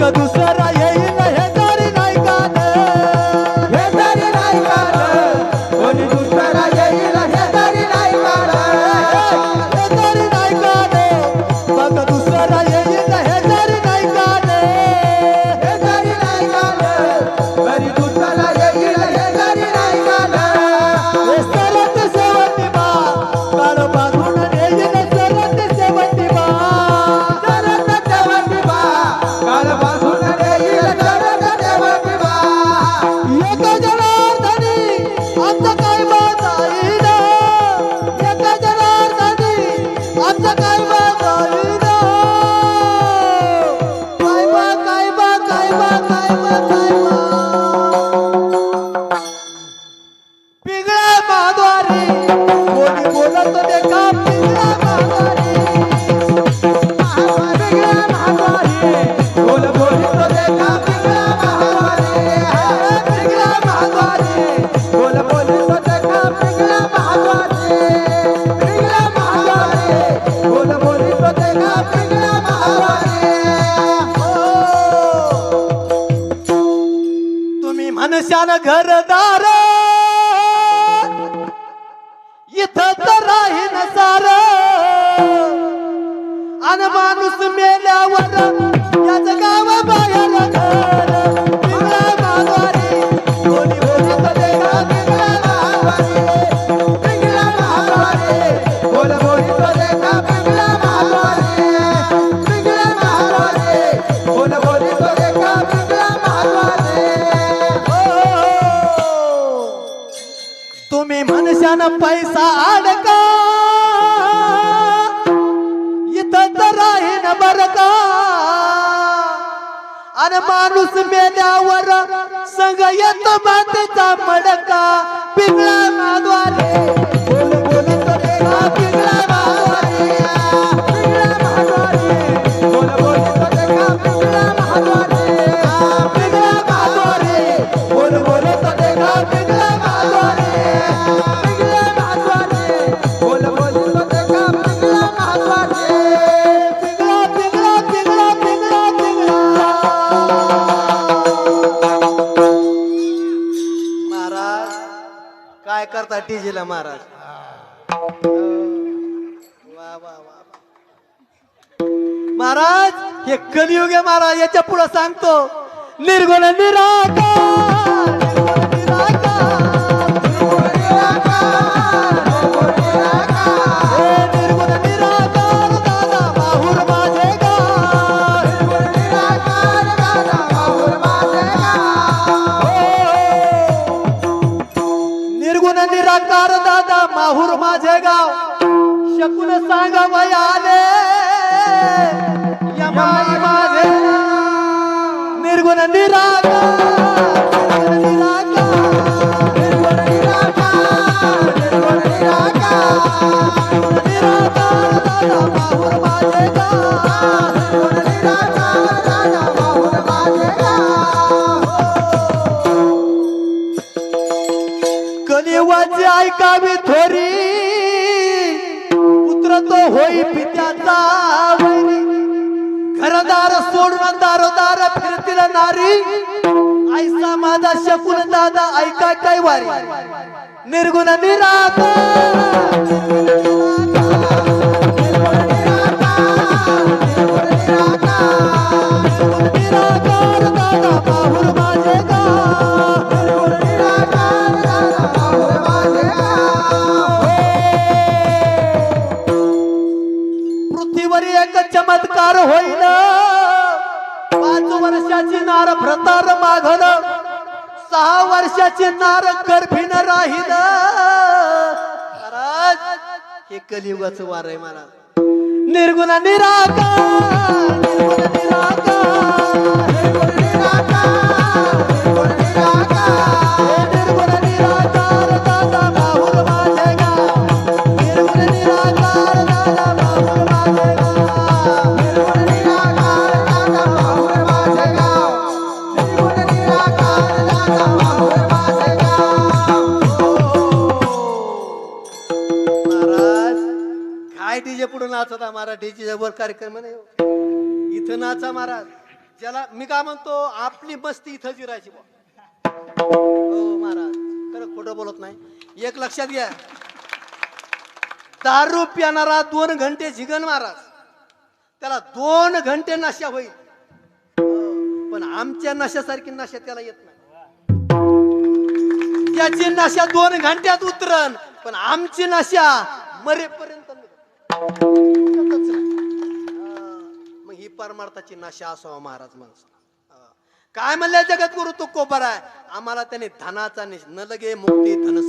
praga do serão. Let's go. तुम्ही मनशान घरदार. इथं तर राहीन सार. अन माणूस मेल्यावर याच गाव पैसा अडका. इथं तर राहीन बर का अरे माणूस मेल्यावर संग येतो मातीचा मडका. पिंगळा टीजीला महाराज. महाराज हे कलियुग आहे महाराज याच्यापुढे सांगतो. निर्गुण निराकार. जगाव शकुन सांगा वयाले यमाई माझे निर्गुण निराग कधी निराकार Come पुत्र तो होई पित्याचा घरदार सोडून दारोदार फिरतील नारी. ऐसा माझा शकून दादा ऐका काय वारी निर्गुण निरा तरी एक चमत्कार होईल पाच वर्षाची नार भ्रतार माघन सहा वर्षाची नार गर्भिण राहील हे कलियुगाच वार आहे मला. निर्गुण निराकार निर्गुण निराकार. काय डीजे पुढे नाचता मारा डीजे जवळ कार्यक्रम नाही इथं नाचा महाराज. ज्याला मी काय म्हणतो आपली मस्ती इथं जिरायची हो महाराज खरं खोटं बोलत नाही. एक लक्षात घ्या. दारू पिणारा दोन घंटे झिगन महाराज. त्याला दोन घंटे नशा होईल. हो, पण आमच्या नशासारखी नशा त्याला येत नाही. त्याची नशा दोन घंट्यात उतरन पण आमची नशा मरेपर्यंत मग ही परमार्थाची नशा असावा महाराज माणूस काय म्हणले जगत गुरु तो कोपर आहे? आम्हाला त्याने धनाचा न लगे मुक्ती धन